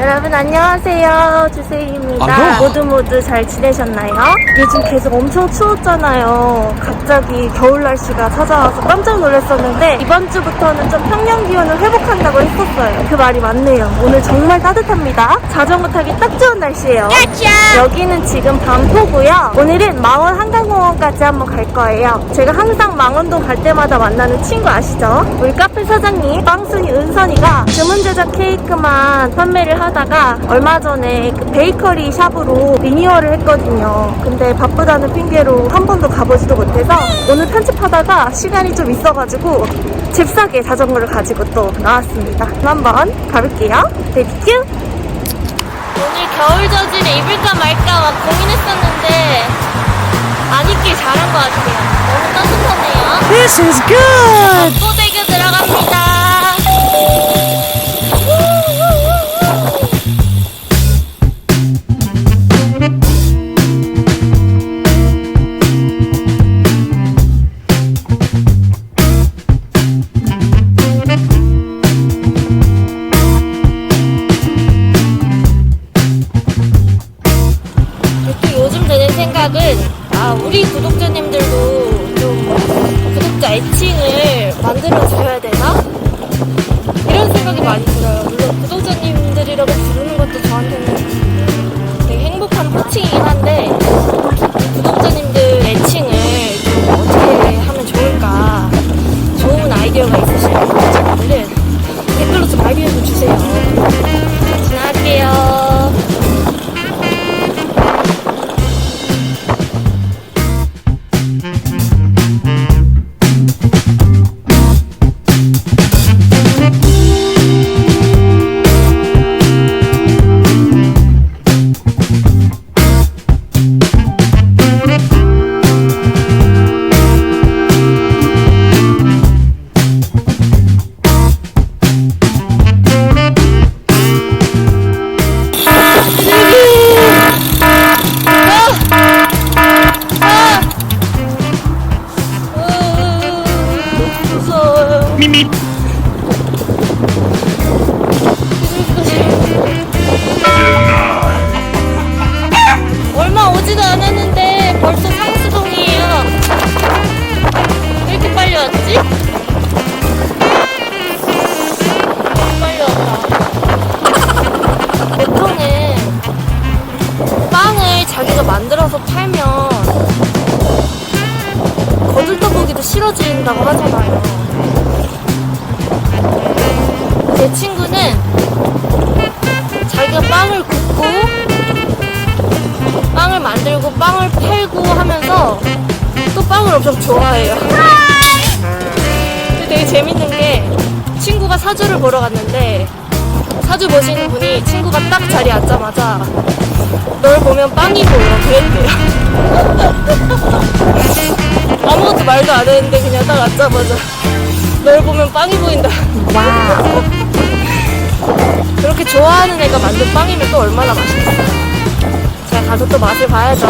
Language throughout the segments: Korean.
여러분 안녕하세요. 주세희입니다. 안녕. 모두 모두 잘 지내셨나요? 요즘 계속 엄청 추웠잖아요. 갑자기 겨울 날씨가 찾아와서 깜짝 놀랐었는데 이번 주부터는 좀 평년 기온을 회복한다고 했었어요. 그 말이 맞네요. 오늘 정말 따뜻합니다. 자전거 타기 딱 좋은 날씨예요. 여기는 지금 반포고요. 오늘은 망원 한강공원까지 한번 갈 거예요. 제가 항상 망원동 갈 때마다 만나는 친구 아시죠? 우리 카페 사장님 빵순이 은선이가 주문 제작 케이크만 판매를 하 다가 얼마 전에 그 베이커리 샵으로 리니어를 했거든요. 근데 바쁘다는 핑계로 한 번도 가보지도 못해서 오늘 편집하다가 시간이 좀 있어가지고 잽싸게 자전거를 가지고 또 나왔습니다. 그럼 한번 가볼게요. 레디큐! 오늘 겨울 저지를 입을까 말까 막 고민했었는데 안 입길 잘한 것 같아요. 너무 따뜻하네요. This is good. 뽀대교 들어갑니다. 아이디어가 있으시는 구독자분들은 댓글로 좀 아이디어 좀 주세요. 빵을 팔고 하면서 또 빵을 엄청 좋아해요. 근데 되게 재밌는 게 친구가 사주를 보러 갔는데 사주 보시는 분이 친구가 딱 자리에 앉자마자 널 보면 빵이 보여 그랬대요. 아무것도 말도 안 했는데 그냥 딱 앉자마자 널 보면 빵이 보인다. 와. 그렇게 좋아하는 애가 만든 빵이면 또 얼마나 맛있겠어요. 제 가 가서 또 맛을 봐야죠.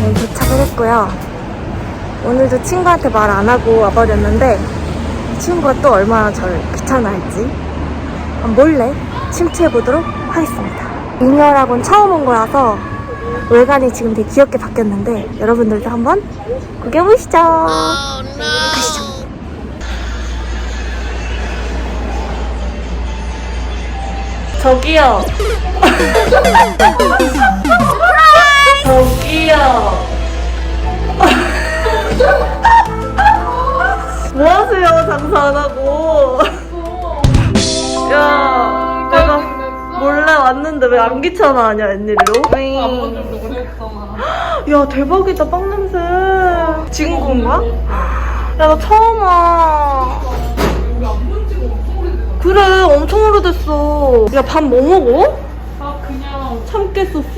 네, 도착을 했고요. 오늘도 친구한테 말 안 하고 와버렸는데 이 친구가 또 얼마나 저를 귀찮아할지 몰래 침투해보도록 하겠습니다. 이녀라고는 처음 온 거라서 외관이 지금 되게 귀엽게 바뀌었는데 여러분들도 한번 구경해보시죠. 가시죠. 저기요. 저기요. 뭐 하세요? 장사 안 하고. 야, 내가 몰래 왔는데 왜 안 귀찮아 하냐, 웬일로? 야, 대박이다, 빵 냄새. 지금 건가? 야, 나 처음 와. 그래, 엄청 오래됐어. 야, 밥 뭐 먹어? 아 그냥 참깨 소스?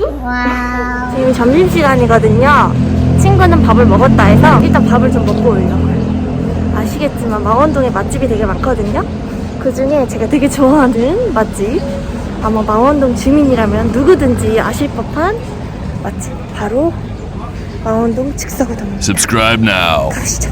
지금 점심시간이거든요. 친구는 밥을 먹었다 해서 일단 밥을 좀 먹고 오려고요. 아시겠지만 망원동에 맛집이 되게 많거든요. 그 중에 제가 되게 좋아하는 맛집. 아마 망원동 주민이라면 누구든지 아실 법한 맛집. 바로 망원동 즉석우동. Subscribe now. 가시죠.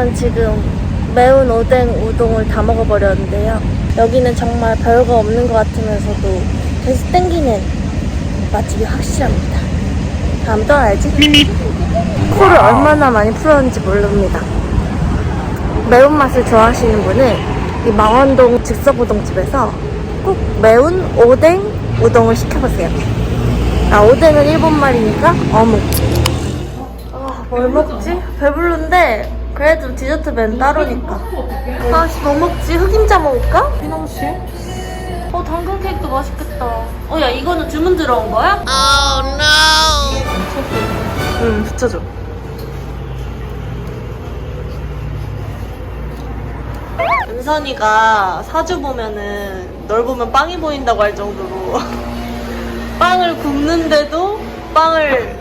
전 지금 매운 오뎅 우동을 다 먹어버렸는데요. 여기는 정말 별거 없는 것 같으면서도 계속 땡기는 맛집이 확실합니다. 다음 떠나야지. 코를 얼마나 많이 풀었는지 모릅니다. 매운맛을 좋아하시는 분은 이 망원동 즉석우동집에서 꼭 매운 오뎅 우동을 시켜보세요. 아, 오뎅은 일본 말이니까 어묵. 아, 뭘 먹지? 배불른데 그래도 디저트 맨 따로니까. 아, 씨, 뭐 먹지? 흑임자 먹을까? 비농 씨? 어, 당근 케이크도 맛있겠다. 어, 야, 이거는 주문 들어온 거야? Oh no. 응, 붙여줘. 은선이가 사주 보면은 널 보면 빵이 보인다고 할 정도로 빵을 굽는데도 빵을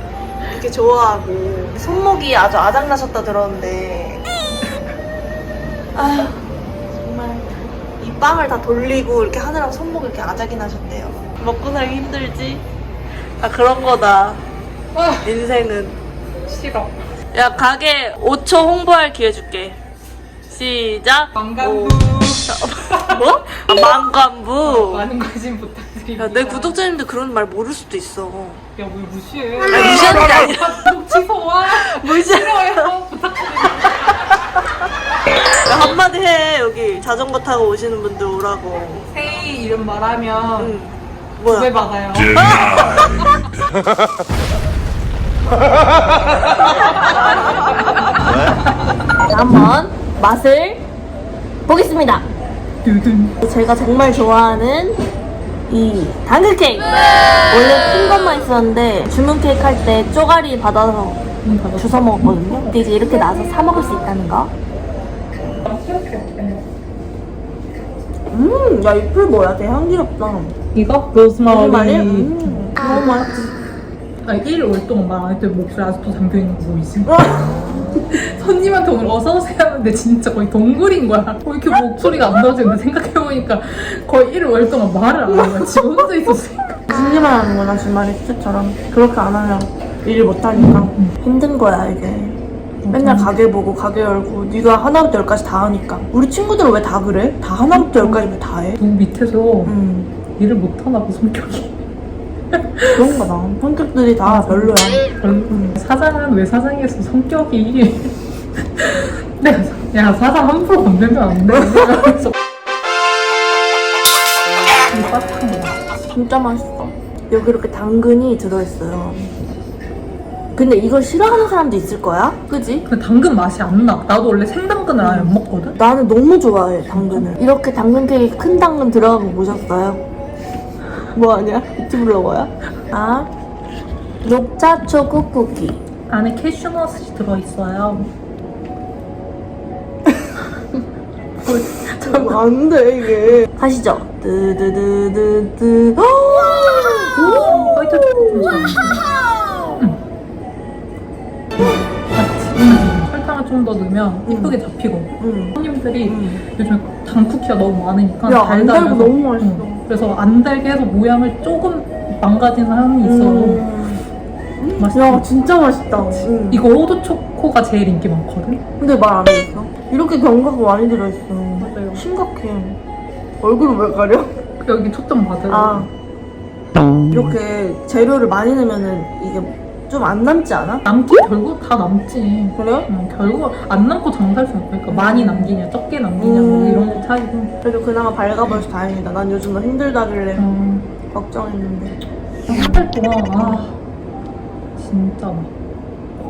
이렇게 좋아하고 손목이 아주 아작나셨다 들었는데 아휴 정말 이 빵을 다 돌리고 이렇게 하느라고 손목이 이렇게 아작이 나셨대요 먹고 살기 힘들지? 아 그런 거다 인생은 싫어. 야 가게 5초 홍보할 기회 줄게 시작 망간부. 오. 뭐? 아, 망간부 많은 관심 부탁드립니다. 야, 내 구독자님들 그런 말 모를 수도 있어 야, 왜 무시해? 아니, 무시하는 게 아니라 구독 취소와 무시해 싫어요. 부탁드립니다. 야, 한마디 해. 여기 자전거 타고 오시는 분들 오라고. 세이 이름 말하면 응. 뭐야? 왜 받아요? 한번 맛을 보겠습니다. 제가 정말 좋아하는 이 당근 케이크. 원래 큰 것만 있었는데 주문 케이크 할 때 쪼가리 받아서 주워 먹었거든요. 근데 이제 이렇게 나와서 사 먹을 수 있다는 거 음, 야, 이 풀 뭐야? 되게 향기롭다. 이거? 말이야? 음, 너무 맛있지. 아, 1일 월 동안 말안 했더니 목소리 아직도 잠겨있는 거 보이지? 손님한테 오늘 어서오세요 하는데 진짜 거의 동굴인 거야. 왜 이렇게 목소리가 안 나오지는데 생각해보니까 거의 1일 월 동안 말을 안 하는 거야. 집에 혼자 있었으니까. 일만 하는구나, 주말에 휴트처럼. 그렇게 안 하면 일 못하니까. 힘든 거야, 이게. 맨날 가게 보고 가게 열고 네가 하나부터 열까지 다 하니까. 우리 친구들은 왜 다 그래? 다 하나부터 열까지 왜 다 해? 너무 밑에서 음. 일을 못하나 봐, 성격이. 그런가 봐. 성격들이 다 별로야. 음. 사장은 왜 사장이었어 성격이? 내가 야 사장 함부로 건들면 안돼. 이 빠삭한 거 진짜 맛있어. 여기 이렇게 당근이 들어있어요 근데 이걸 싫어하는 사람도 있을 거야? 그지? 근데 당근 맛이 안 나. 나도 원래 생당근을 아예 안 먹거든? 나는 너무 좋아해 당근을. 이렇게 당근 케이크 큰 당근 들어간 거 보셨어요? 뭐하냐? 유튜브로거야? 아? 녹차 초코 쿠키. 안에 캐슈넛이 들어있어요. 안돼 이게. 가시죠. 뜨드드드드 화이트 초코 설탕을 좀더 넣으면 이쁘게 잡히고 응. 손님들이 요즘에 당 쿠키가 너무 많으니까 야, 안 달고 달달해서. 너무 맛있어. 응. 그래서 안 달게 해서 모양을 조금 망가지는 함이 있어 음. 맛있어 야 진짜 맛있다 응. 이거 호두 초코가 제일 인기 많거든? 근데 말안 했어 이렇게 견과가 많이 들어있어 맞아요. 심각해 얼굴을 왜 가려? 여기 초점 받으러 아 이렇게 재료를 많이 넣으면은 이게 좀 안 남지 않아? 남기 결국 다 남지 그래? 응, 결국 안 남고 장사할 수 없으니까 그러니까 많이 남기냐 적게 남기냐 뭐 음. 이런 거 차이고 그래도 그나마 밝아버려서 다행이다 난 요즘 너 힘들다길래 음, 걱정했는데 한달 동안 아 진짜 막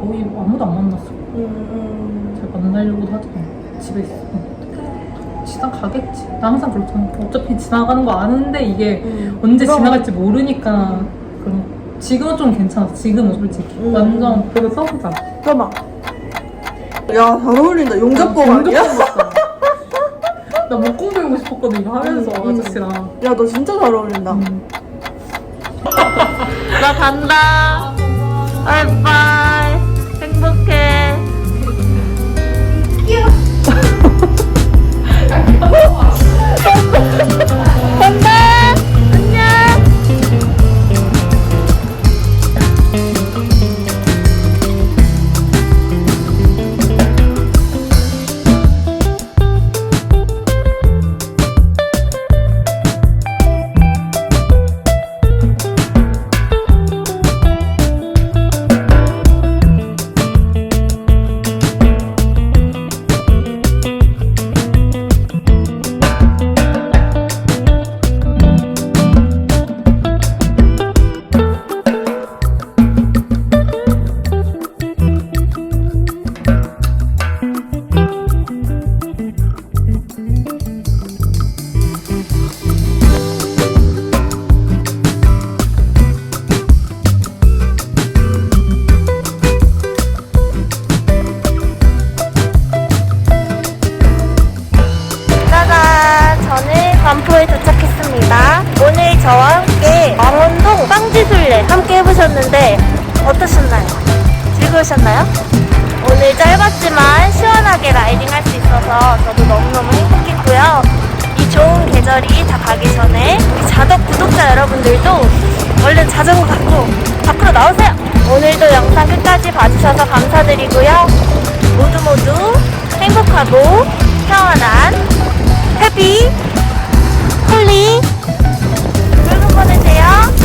거의 아무도 안 만났어 음, 음. 잘 만나 안 가려고도 하잖아. 집에 있어. 지나가겠지. 나 항상 그렇잖아. 어차피 지나가는 거 아는데 이게 음. 언제 그럼. 지나갈지 모르니까 그럼 지금은 좀 괜찮아. 지금은 솔직히 음. 완전 그래 써보자. 잠깐만. 야, 잘 어울린다. 용접법 아니야? 나 목공 배우고 싶었거든 이거 하면서 음, 음. 아저씨랑. 야, 너 진짜 잘 어울린다. 음. 나 간다. 바이바이. 행복해. 라이딩 할 수 있어서 저도 너무너무 행복했고요. 이 좋은 계절이 다 가기 전에 우리 자덕 구독자 여러분들도 얼른 자전거 갖고 밖으로 나오세요! 오늘도 영상 끝까지 봐주셔서 감사드리고요. 모두 모두 행복하고 평안한 해피 홀리 즐거운 보내세요.